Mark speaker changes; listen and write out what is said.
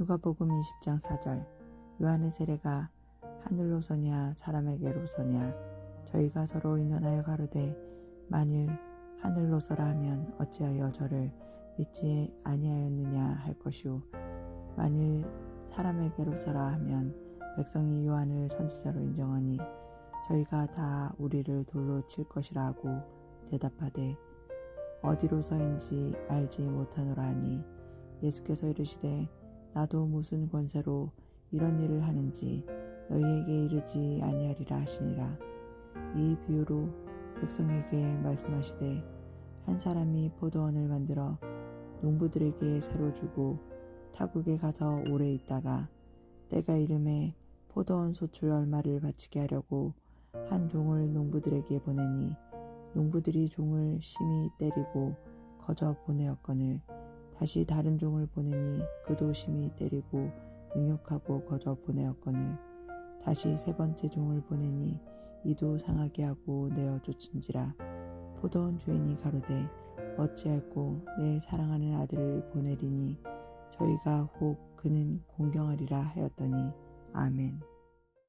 Speaker 1: 누가복음 20장 4절. 요한의 세례가 하늘로 서냐 사람에게로 서냐. 저희가 서로 의논하여 가로되 만일 하늘로 서라 하면 어찌하여 저를 믿지 아니하였느냐 할 것이요 만일 사람에게로 서라 하면 백성이 요한을 선지자로 인정하니 저희가 다 우리를 돌로 칠 것이라 하고 대답하되 어디로 서인지 알지 못하노라 하니 예수께서 이르시되 나도 무슨 권세로 이런 일을 하는지 너희에게 이르지 아니하리라 하시니라. 이 비유로 백성에게 말씀하시되 한 사람이 포도원을 만들어 농부들에게 새로 주고 타국에 가서 오래 있다가 때가 이름에 포도원 소출 얼마를 바치게 하려고 한 종을 농부들에게 보내니 농부들이 종을 심히 때리고 거저 보내었거늘 다시 다른 종을 보내니 그도 심히 때리고 능욕하고 거저 보내었거늘. 다시 세 번째 종을 보내니 이도 상하게 하고 내어 쫓은지라. 포도원 주인이 가로되 어찌할꼬 내 사랑하는 아들을 보내리니? 저희가 혹 그는 공경하리라 하였더니. 아멘.